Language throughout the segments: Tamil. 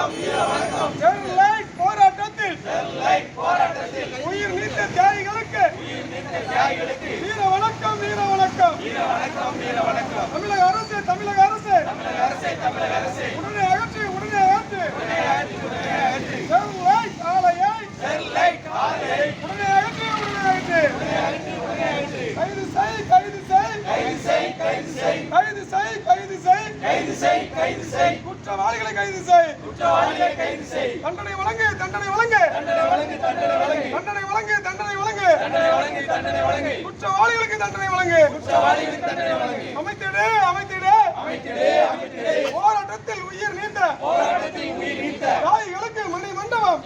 ஸ்டெர்லைட் போராட்டத்தில் உயிர் நீத்த தியாகிகளுக்கு வீர வணக்கம் வீர வணக்கம். தமிழக அரசு தமிழக அரசு. உடனே அகற்றி உடனே அகற்று. ஸ்டெர்லைட் ஆலையை உடனே அகற்று உடனே அகற்று கைது செய் கைது செய் கைது செய் கைது செய் குற்றவாளிகளை கைது செய் தண்டனை வழங்கு தண்டனை வழங்கு தண்டனை வழங்கு தண்டனை வழங்கு குற்றவாளிகளுக்கு தண்டனை வழங்கு. அமைத்திடு அமைத்திடு. போராட்டத்தில் உயிர் நீண்ட தாய்களுக்கு மணி மண்டபம்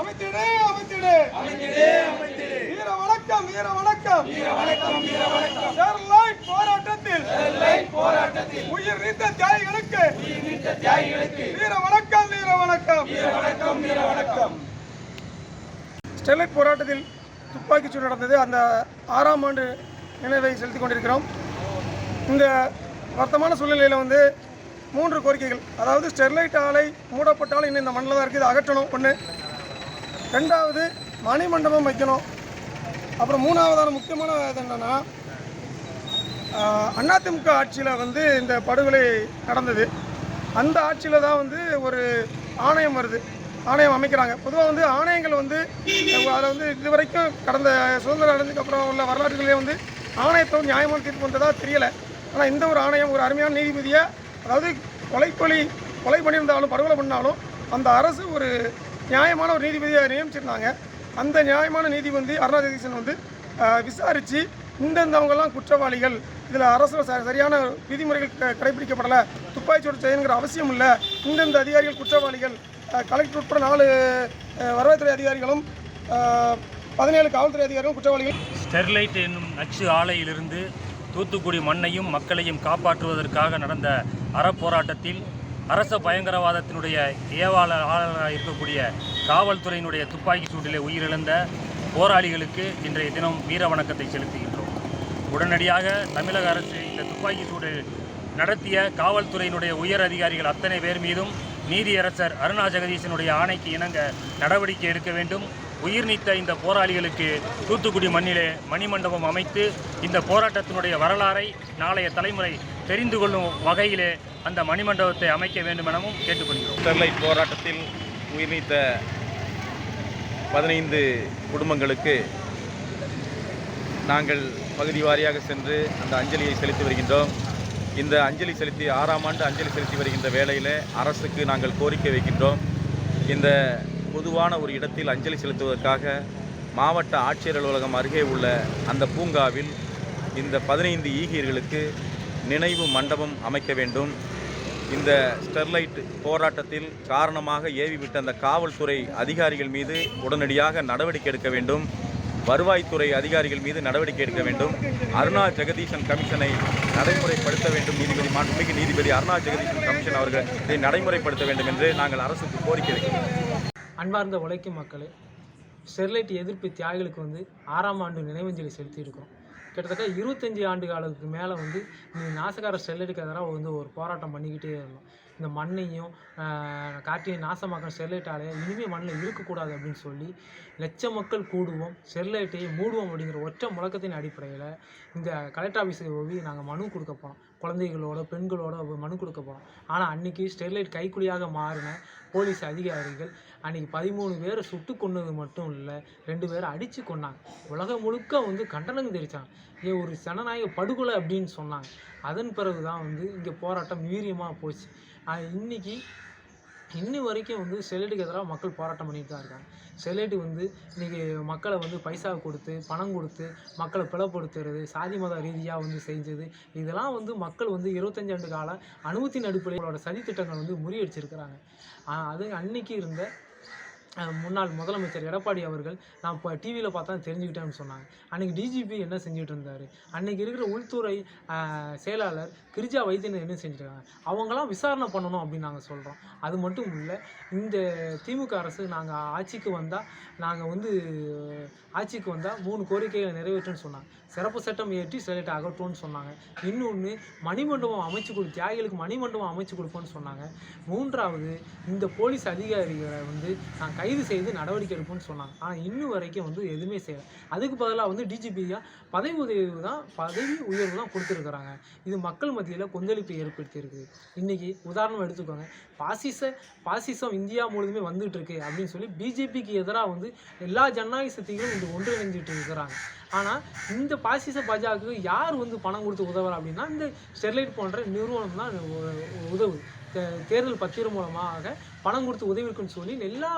அமைத்திடு அமைத்திடு. வீர வணக்கம் வீர வணக்கம் ஸ்டெர்லைட் போராட்டத்தில். உயிர் நீத்த தியாகிகளுக்கு. வீர வணக்கம் வீர வணக்கம் ஸ்டெர்லைட் போராட்டத்தில் துப்பாக்கிச்சூடு நடந்தது. அந்த ஆறாம் ஆண்டு நினைவை செலுத்திக் கொண்டிருக்கிறோம். இந்த வர்த்தமான சூழ்நிலையில் வந்து மூன்று கோரிக்கைகள். அதாவது ஸ்டெர்லைட் ஆலை மூடப்பட்டாலும் இன்னும் இந்த மண்ணில் தான் இருக்குது. அகற்றணும் ஒன்று ரெண்டாவது மணிமண்டபம் வைக்கணும். அப்புறம் மூணாவதான முக்கியமான இது என்னென்னா அதிமுக ஆட்சியில் வந்து இந்த படுகொலை நடந்தது. அந்த ஆட்சியில் தான் வந்து ஒரு ஆணையம் வருது. ஆணையம் அமைக்கிறாங்க. பொதுவாக வந்து ஆணையங்கள் வந்து அதில் வந்து இது வரைக்கும் கடந்த சுதந்திரம் அடைஞ்சதுக்கு அப்புறம் உள்ள வரலாற்றுகளே வந்து ஆணையத்தோடு நியாயமான தீர்ப்பு வந்ததாக தெரியலை. ஆனால் இந்த ஒரு ஆணையம் ஒரு அருமையான நீதிபதியை அதாவது கொலைக்கொலி கொலை பண்ணியிருந்தாலும் படுகொலை பண்ணாலும் அந்த அரசு ஒரு நியாயமான ஒரு நீதிபதியை நியமிச்சிருந்தாங்க. அந்த நியாயமான நீதிபதி அருணா வந்து விசாரித்து இந்தந்தவங்கெல்லாம் குற்றவாளிகள் இதில் அரசு ச- சரியான விதிமுறைகள் க- கடைபிடிக்கப்படலை துப்பாக்கிச்சூடு செய்யணுங்கிற அவசியம் இல்லை இந்தந்த அதிகாரிகள் குற்றவாளிகள் கலெக்டர் உட்பட நாலு வருவாய்த்துறை அதிகாரிகளும் பதினேழு காவல்துறை அதிகாரிகளும் குற்றவாளிகள். ஸ்டெர்லைட் என்னும் நச்சு ஆலையிலிருந்து தூத்துக்குடி மண்ணையும் மக்களையும் காப்பாற்றுவதற்காக நடந்த அறப்போராட்டத்தில் அரச பயங்கரவாதத்தினுடைய ஏவாளராக இருக்கக்கூடிய காவல்துறையினுடைய துப்பாக்கி சூட்டிலே உயிரிழந்த போராளிகளுக்கு இன்றைய தினம் வீர வணக்கத்தை செலுத்துகின்றோம். உடனடியாக தமிழக அரசு இந்த துப்பாக்கி சூடு நடத்திய காவல்துறையினுடைய உயர் அதிகாரிகள் அத்தனை பேர் மீதும் நீதியரசர் அருணா ஜெகதீசனுடைய ஆணைக்கு இணங்க நடவடிக்கை எடுக்க வேண்டும். உயிர் நீத்த இந்த போராளிகளுக்கு தூத்துக்குடி மண்ணிலே மணிமண்டபம் அமைத்து இந்த போராட்டத்தினுடைய வரலாறை நாளைய தலைமுறை தெரிந்து கொள்ளும் வகையிலே அந்த மணிமண்டபத்தை அமைக்க வேண்டும் எனவும் கேட்டுக்கொள்கிறோம். ஸ்டெர்லைட் போராட்டத்தில் உயிர் நீத்த பதினைந்து குடும்பங்களுக்கு நாங்கள் பகுதி வாரியாக சென்று அந்த அஞ்சலியை செலுத்தி வருகின்றோம். இந்த அஞ்சலி செலுத்தி ஆறாம் ஆண்டு அஞ்சலி செலுத்தி வருகின்ற வேளையில் அரசுக்கு நாங்கள் கோரிக்கை வைக்கின்றோம். இந்த பொதுவான ஒரு இடத்தில் அஞ்சலி செலுத்துவதற்காக மாவட்ட ஆட்சியர் அலுவலகம் அருகே உள்ள அந்த பூங்காவில் இந்த பதினைந்து ஈகியர்களுக்கு நினைவு மண்டபம் அமைக்க வேண்டும். இந்த ஸ்டெர்லைட் போராட்டத்தில் காரணமாக ஏவிவிட்ட அந்த காவல்துறை அதிகாரிகள் மீது உடனடியாக நடவடிக்கை எடுக்க வேண்டும். வருவாய்த்துறை அதிகாரிகள் மீது நடவடிக்கை எடுக்க வேண்டும். அருணா ஜெகதீசன் கமிஷனை நடைமுறைப்படுத்த வேண்டும். நீதிபதி மாண்புமிகு நீதிபதி அருணா ஜெகதீசன் கமிஷன் அவர்கள் இதை நடைமுறைப்படுத்த வேண்டும் என்று நாங்கள் அரசுக்கு கோரிக்கை வைக்கிறோம். அன்பார்ந்த உழைக்கும் மக்களே ஸ்டெர்லைட் எதிர்ப்பு தியாகிகளுக்கு வந்து ஆறாம் ஆண்டு நினைவஞ்சலி செலுத்தியிருக்கோம். கிட்டத்தட்ட இருபத்தஞ்சி ஆண்டு காலத்துக்கு மேலே வந்து இந்த நாசகார ஸ்டெர்லைட்டுக்கு எதிராக வந்து ஒரு போராட்டம் பண்ணிக்கிட்டே இருந்தோம். இந்த மண்ணையும் காற்றையும் நாசமாக்கிற ஸ்டெர்லைட் ஆலையை இனிமேல் மண்ணில் இருக்கக்கூடாது அப்படின்னு சொல்லி லட்ச மக்கள் கூடுவோம் ஸ்டெர்லைட்டையை மூடுவோம் அப்படிங்கிற ஒற்றை முழக்கத்தின் அடிப்படையில் இந்த கலெக்டர் ஆஃபீஸுக்கு போய் நாங்கள் மனு கொடுக்க போனோம் குழந்தைகளோட பெண்களோட மனு கொடுக்க போனோம் ஆனால் அன்றைக்கி ஸ்டெர்லைட் கைக்குலியாக மாறின போலீஸ் அதிகாரிகள் அன்றைக்கி பதிமூணு பேரை சுட்டு கொன்னது மட்டும் இல்லை ரெண்டு பேரை அடித்து கொன்னாங்க. உலகம் முழுக்க வந்து கண்டனம் தெரிவித்தாங்க ஏன் ஒரு ஜனநாயக படுகொலை அப்படின்னு சொன்னாங்க. அதன் பிறகு தான் வந்து இங்கே போராட்டம் வீரியமாக போச்சு. இன்றைக்கி இன்னைக்கு இன்னி வரைக்கும் வந்து செல்லடிக்கு எதிராக மக்கள் போராட்டம் பண்ணிட்டு தான் இருக்காங்க. ஸ்டெர்லைட் வந்து இன்றைக்கி மக்களை வந்து பைசா கொடுத்து பணம் கொடுத்து மக்களை பிளப்படுத்துறது சாதி மத ரீதியாக வந்து செஞ்சது. இதெல்லாம் வந்து மக்கள் வந்து இருபத்தஞ்சு ஆண்டு கால அனுபவத்தின் அடிப்படையிலோட சதித்திட்டங்கள் வந்து முறியடிச்சிருக்கிறாங்க. அது அன்னைக்கு இருந்த முன்னாள் முதலமைச்சர் எடப்பாடி அவர்கள் நான் இப்போ டிவியில் பார்த்தா தெரிஞ்சுக்கிட்டேன்னு சொன்னாங்க. அன்றைக்கி டிஜிபி என்ன செஞ்சுட்டு இருந்தார்? அன்றைக்கி இருக்கிற உள்துறை செயலாளர் கிரிஜா வைத்தியன் என்ன செஞ்சுருக்காங்க? அவங்களாம் விசாரணை பண்ணணும் அப்படின்னு நாங்கள் சொல்கிறோம் அது மட்டும் இல்லை இந்த திமுக அரசு நாங்கள் ஆட்சிக்கு வந்தால் நாங்கள் வந்து ஆட்சிக்கு வந்தால் மூணு கோரிக்கைகளை நிறைவேற்றுன்னு சொன்னாங்க. சிறப்பு சட்டம் ஏற்றி செலக்ட் அகற்றும்னு சொன்னாங்க. இன்னொன்று மணிமண்டபம் அமைச்சு கொடு தியாகிகளுக்கு மணிமண்டபம் அமைச்சு கொடுப்போம்னு சொன்னாங்க. மூன்றாவது இந்த போலீஸ் அதிகாரிகளை வந்து நான் கைது செய்து நடவடிக்கை எடுப்போம்னு சொன்னாங்க. ஆனால் இன்னும் வரைக்கும் வந்து எதுவுமே செய்யலை. அதுக்கு பதிலாக வந்து டிஜிபியாக பதவி உதவி தான் பதவி உயர்வு தான் கொடுத்துருக்குறாங்க. இது மக்கள் மத்தியில் கொந்தளிப்பை ஏற்படுத்தியிருக்கு. இன்றைக்கி உதாரணம் எடுத்துக்கோங்க. பாசிச பாசிசம் இந்தியா முழுதுமே வந்துட்டு இருக்கு அப்படின்னு சொல்லி பிஜேபிக்கு எதிராக வந்து எல்லா ஜனநாயக சக்திகளும் இன்று ஒன்றிணைஞ்சிட்டு இருக்கிறாங்க. ஆனால் இந்த பாசிச பாஜகவுக்கு யார் வந்து பணம் கொடுத்து உதவுறா அப்படின்னா இந்த ஸ்டெர்லைட் போன்ற நிறுவனம் தான் உதவுது தேர்தல் பத்திரம் மூலமாக பணம் கொடுத்து உதவி இருக்குன்னு சொல்லி எல்லா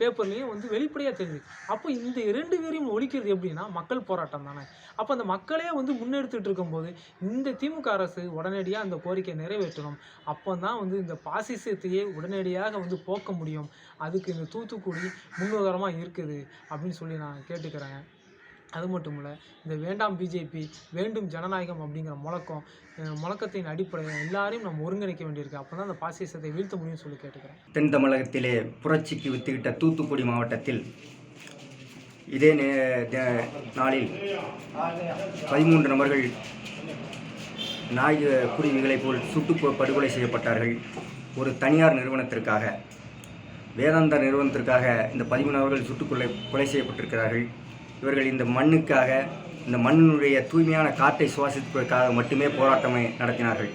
பேப்பர்லேயும் வந்து வெளிப்படையாக தெரியுது. அப்போ இந்த இரண்டு பேரையும் ஒழிக்கிறது எப்படின்னா மக்கள் போராட்டம் தானே. அப்போ அந்த மக்களே வந்து முன்னெடுத்துட்டு இருக்கும்போது இந்த திமுக அரசு உடனடியாக அந்த கோரிக்கையை நிறைவேற்றணும். அப்போ தான் வந்து இந்த பாசிசத்தையே உடனடியாக வந்து போக்க முடியும். அதுக்கு இந்த தூத்துக்குடி முன்னுதாரணமாக இருக்குது அப்படின்னு சொல்லி நான் கேட்டுக்கிறேன். அது மட்டும் இல்லை இந்த வேண்டாம் பிஜேபி வேண்டும் ஜனநாயகம் அப்படிங்கிற முழக்கம் முழக்கத்தின் அடிப்படையில் எல்லாரையும் நம்ம ஒருங்கிணைக்க வேண்டியிருக்கு. அப்போ தான் அந்த பாசிசத்தை வீழ்த்த முடியும்னு சொல்லி கேட்டுக்கிறேன். தென் தமிழகத்திலே புரட்சிக்கு வித்துக்கிட்ட தூத்துக்குடி மாவட்டத்தில் இதே நே- தே- நாளில் பதிமூன்று நபர்கள் நாய் குருவிகளை போல் சுட்டு படுகொலை செய்யப்பட்டார்கள். ஒரு தனியார் நிறுவனத்திற்காக வேதாந்தா நிறுவனத்திற்காக இந்த பதிமூணு நபர்கள் சுட்டுக்கொலை கொலை செய்யப்பட்டிருக்கிறார்கள். இவர்கள் இந்த மண்ணுக்காக இந்த மண்ணினுடைய தூய்மையான காற்றை சுவாசிப்பதற்காக மட்டுமே போராட்டமை நடத்தினார்கள்.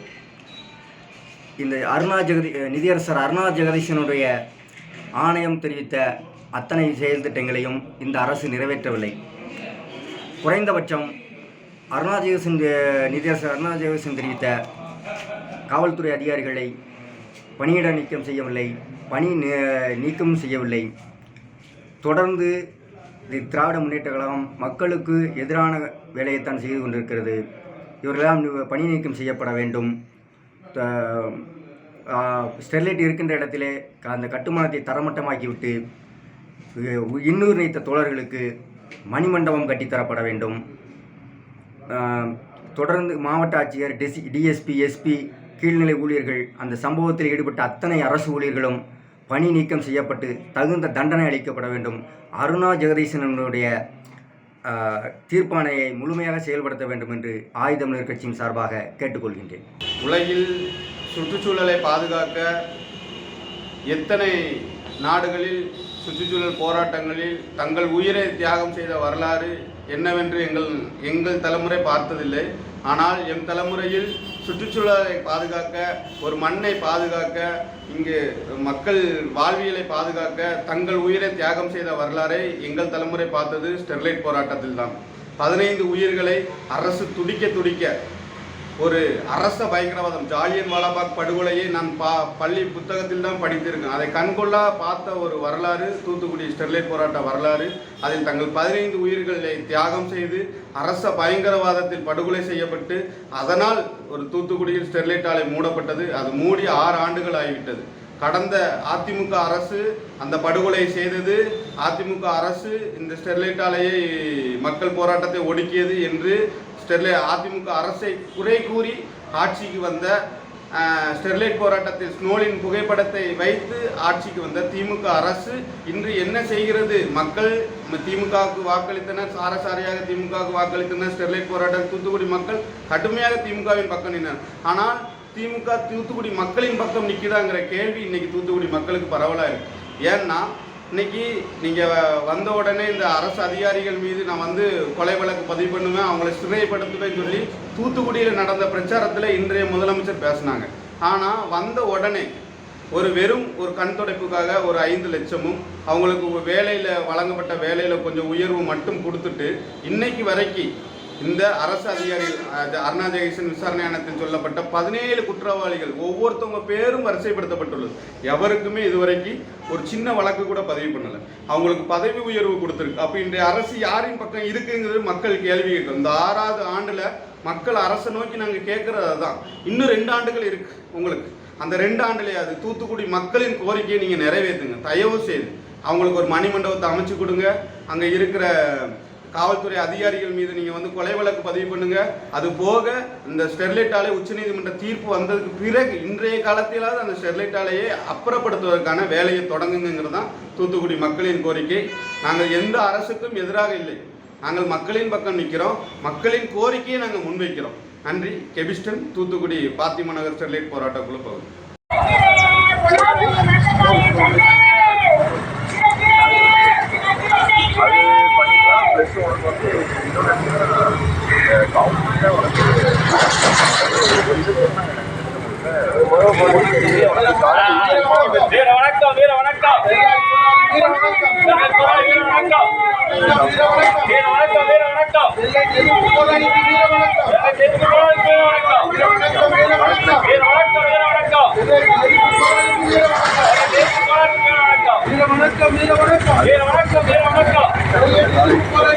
இந்த அருணா ஜெகதி நிதியரசர் அருணா ஜெகதீசனுடைய ஆணையம் தெரிவித்த அத்தனை செயல் திட்டங்களையும் இந்த அரசு நிறைவேற்றவில்லை. குறைந்தபட்சம் அருணா ஜெகதீசன் நிதியரசர் அருணா ஜெகதீசன் தெரிவித்த காவல்துறை அதிகாரிகளை பணியிட நீக்கம் செய்யவில்லை பணி நீ- நீக்கம் செய்யவில்லை. தொடர்ந்து தி திராவிட முன்னேற்ற கழகம் மக்களுக்கு எதிரான வேலையைத்தான் செய்து கொண்டிருக்கிறது. இவர்களெல்லாம் பணி நீக்கம் செய்யப்பட வேண்டும். த- ஸ்டெர்லைட் இருக்கின்ற இடத்திலே அந்த கட்டுமானத்தை தரமட்டமாக்கிவிட்டு இன்னூர் நீத்த தோழர்களுக்கு மணிமண்டபம் கட்டித்தரப்பட வேண்டும். தொடர்ந்து மாவட்ட ஆட்சியர் டிசி டிஎஸ்பி எஸ்பி கீழ்நிலை ஊழியர்கள் அந்த சம்பவத்தில் ஈடுபட்ட அத்தனை அரசு ஊழியர்களும் பணி நீக்கம் செய்யப்பட்டு தகுந்த தண்டனை அளிக்கப்பட வேண்டும். அருணா ஜெகதீசனுடைய தீர்ப்பானையை தீர்ப்பாணையை முழுமையாக செயல்படுத்த வேண்டும் என்று ஆயுதமிழர் கட்சியின் சார்பாக கேட்டுக்கொள்கின்றேன். உலகில் சுற்றுச்சூழலை பாதுகாக்க எத்தனை நாடுகளில் சுற்றுச்சூழல் போராட்டங்களில் தங்கள் உயிரை தியாகம் செய்த வரலாறு என்னவென்று எங்கள் எங்கள் தலைமுறை பார்த்ததில்லை. ஆனால் எம் தலைமுறையில் சுற்றுச்சூழலை பாதுகாக்க ஒரு மண்ணை பாதுகாக்க இங்கு மக்கள் வாழ்வியலை பாதுகாக்க தங்கள் உயிரை தியாகம் செய்த வரலாறை எங்கள் தலைமுறை பார்த்தது ஸ்டெர்லைட் போராட்டத்தில் தான் பதினைந்து உயிர்களை அரசு துடிக்க துடிக்க ஒரு அரச பயங்கரவாதம் ஜாலியன் வாலாபாக் படுகொலையை நான் பா பள்ளி புத்தகத்தில் தான் படித்திருக்கேன். அதை கண்கொள்ளா பார்த்த ஒரு வரலாறு தூத்துக்குடி ஸ்டெர்லைட் போராட்ட வரலாறு அதில் தங்கள் பதினைந்து உயிர்களை தியாகம் செய்து அரச பயங்கரவாதத்தில் படுகொலை செய்யப்பட்டு அதனால் ஒரு தூத்துக்குடியில் ஸ்டெர்லைட் ஆலை மூடப்பட்டது. அது மூடி ஆறு ஆண்டுகள் ஆகிவிட்டது. கடந்த அதிமுக அரசு அந்த படுகொலை செய்தது. அதிமுக அரசு இந்த ஸ்டெர்லைட் ஆலையை மக்கள் போராட்டத்தை ஒடுக்கியது என்று ஸ்டெர்லைட் அதிமுக அரசை குறை கூறி ஆட்சிக்கு வந்த ஸ்டெர்லைட் போராட்டத்தில் ஸ்னோலின் புகைப்படத்தை வைத்து ஆட்சிக்கு வந்த திமுக அரசு இன்று என்ன செய்கிறது? மக்கள் திமுகவுக்கு வாக்களித்தனர் சாரசாரியாக திமுகவுக்கு வாக்களித்தனர் ஸ்டெர்லைட் போராட்டம் தூத்துக்குடி மக்கள் கடுமையாக திமுகவின் பக்கம் நின்றனர். ஆனால் திமுக தூத்துக்குடி மக்களின் பக்கம் நிற்குதாங்கிற கேள்வி இன்னைக்கு தூத்துக்குடி மக்களுக்கு பரவலாக இருக்கு. ஏன்னா இன்னைக்கு நீங்கள் வந்த உடனே இந்த அரசு அதிகாரிகள் மீது நான் வந்து கொலை வழக்கு பதிவு பண்ணுவேன். அவங்கள சிறைப்படுத்துவேன்னு சொல்லி தூத்துக்குடியில் நடந்த பிரச்சாரத்தில் இன்றைய முதலமைச்சர் பேசினாங்க. ஆனால் வந்த உடனே ஒரு வெறும் ஒரு கண் துடைப்புக்காக ஒரு ஐந்து லட்சமும் அவங்களுக்கு வேலையில் வழங்கப்பட்ட வேலையில் கொஞ்சம் உயர்வு மட்டும் கொடுத்துட்டு இன்னைக்கு வரைக்கும் இந்த அரசு அதிகாரிகள் அது விசாரணை ஆணையத்தில் சொல்லப்பட்ட பதினேழு குற்றவாளிகள் ஒவ்வொருத்தவங்க பேரும் வரிசைப்படுத்தப்பட்டுள்ளது. எவருக்குமே இதுவரைக்கும் ஒரு சின்ன வழக்கு கூட பதிவு பண்ணலை. அவங்களுக்கு பதவி உயர்வு கொடுத்துருக்கு. அப்போ இன்றைய அரசு யாரின் பக்கம் இருக்குங்கிறது மக்கள் கேள்வி கேட்கும். இந்த ஆறாவது ஆண்டில் மக்கள் அரசை நோக்கி நாங்கள் கேட்குறது அதுதான். இன்னும் ரெண்டு ஆண்டுகள் இருக்கு உங்களுக்கு. அந்த ரெண்டு ஆண்டுலையாவது தூத்துக்குடி மக்களின் கோரிக்கையை நீங்கள் நிறைவேற்றுங்க. தயவு செய்து அவங்களுக்கு ஒரு மணிமண்டபத்தை அமைச்சு கொடுங்க. அங்கே இருக்கிற காவல்துறை அதிகாரிகள் மீது நீங்கள் வந்து கொலை வழக்கு பதிவு பண்ணுங்க. அது போக இந்த ஸ்டெர்லைட் ஆலை உச்சநீதிமன்ற தீர்ப்பு வந்ததுக்கு பிறகு இன்றைய காலத்திலாவது அந்த ஸ்டெர்லைட் ஆலையை அப்புறப்படுத்துவதற்கான வேலையை தொடங்குங்கிறது தான் தூத்துக்குடி மக்களின் கோரிக்கை. நாங்கள் எந்த அரசுக்கும் எதிராக இல்லை. நாங்கள் மக்களின் பக்கம் நிற்கிறோம். மக்களின் கோரிக்கையை நாங்கள் முன்வைக்கிறோம். நன்றி. கெபிஸ்டன் தூத்துக்குடி பாத்திமா நகர் ஸ்டெர்லைட் போராட்ட குழு பகுதி. வணக்கம் வீர வணக்கம் வீர வணக்கம் வீர வணக்கம் வீர வணக்கம் வீர வணக்கம். வீர வணக்கம் வீர வணக்கம். வீர வணக்கம் வீர வணக்கம்.